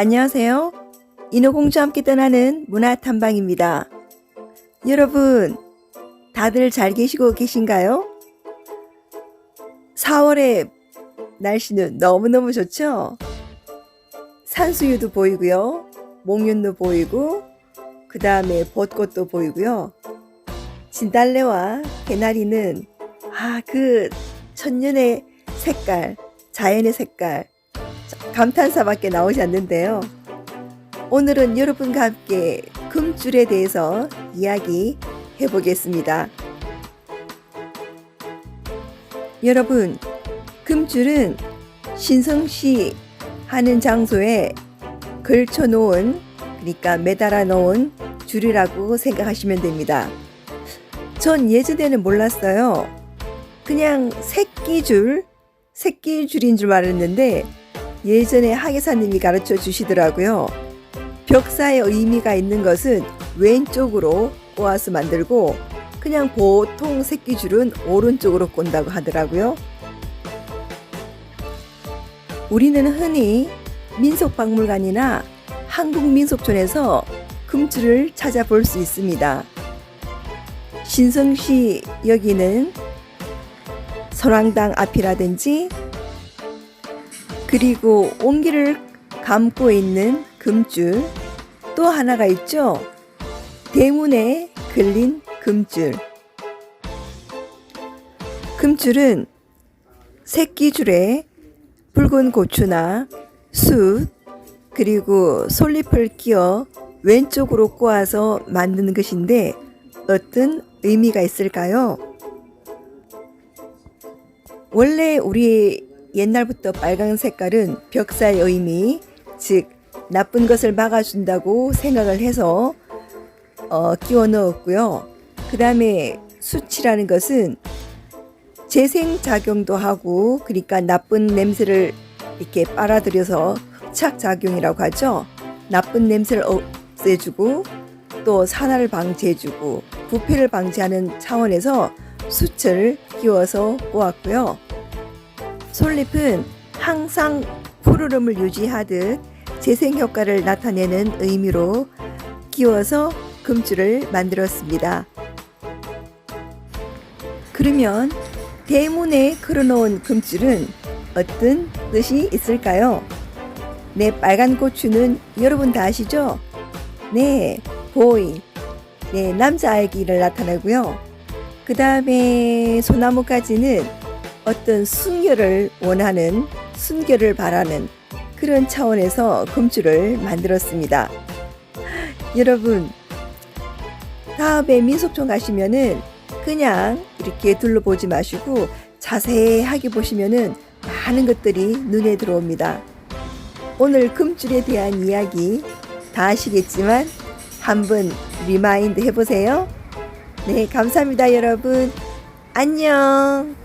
안녕하세요. 인어공주와 함께 떠나는 문화 탐방입니다. 여러분, 다들 잘 계시고 계신가요? 4월의 날씨는 너무너무 좋죠? 산수유도 보이고요. 목련도 보이고, 그 다음에 벚꽃도 보이고요. 진달래와 개나리는, 아, 그 천년의 색깔, 자연의 색깔, 감탄사밖에 나오지 않는데요. 오늘은 여러분과 함께 금줄에 대해서 이야기 해보겠습니다. 여러분, 금줄은 신성시 하는 장소에 걸쳐 놓은, 그러니까 매달아 놓은 줄이라고 생각하시면 됩니다. 전 예전에는 몰랐어요. 그냥 새끼줄, 새끼줄인 줄 알았는데, 예전에 하계사님이 가르쳐 주시더라고요. 벽사의 의미가 있는 것은 왼쪽으로 꼬아서 만들고 그냥 보통 새끼줄은 오른쪽으로 꼰다고 하더라고요. 우리는 흔히 민속박물관이나 한국민속촌에서 금줄을 찾아볼 수 있습니다. 신성시 여기는 설왕당 앞이라든지 그리고 온기를 감고 있는 금줄 또 하나가 있죠. 대문에 걸린 금줄. 금줄은 새끼줄에 붉은 고추나 숯 그리고 솔잎을 끼워 왼쪽으로 꼬아서 만드는 것인데 어떤 의미가 있을까요? 원래 우리 옛날부터 빨간 색깔은 벽사의 의미, 즉 나쁜 것을 막아준다고 생각을 해서 어, 끼워 넣었고요. 그 다음에 수치라는 것은 재생 작용도 하고, 그러니까 나쁜 냄새를 이렇게 빨아들여서 흡착 작용이라고 하죠. 나쁜 냄새를 없애주고 또 산화를 방지해주고 부패를 방지하는 차원에서 수철을 끼워서 꼬았고요. 솔잎은 항상 푸르름을 유지하듯 재생 효과를 나타내는 의미로 끼워서 금줄을 만들었습니다. 그러면 대문에 걸어놓은 금줄은 어떤 뜻이 있을까요? 네, 빨간 고추는 여러분 다 아시죠? 네, 보이. 네, 남자 아기를 나타내고요. 그 다음에 소나무까지는 어떤 순결을 원하는 순결을 바라는 그런 차원에서 금줄을 만들었습니다. 여러분 다음에 민속촌 가시면은 그냥 이렇게 둘러보지 마시고 자세하게 보시면은 많은 것들이 눈에 들어옵니다. 오늘 금줄에 대한 이야기 다 아시겠지만 한번 리마인드 해보세요. 네, 감사합니다, 여러분. 안녕.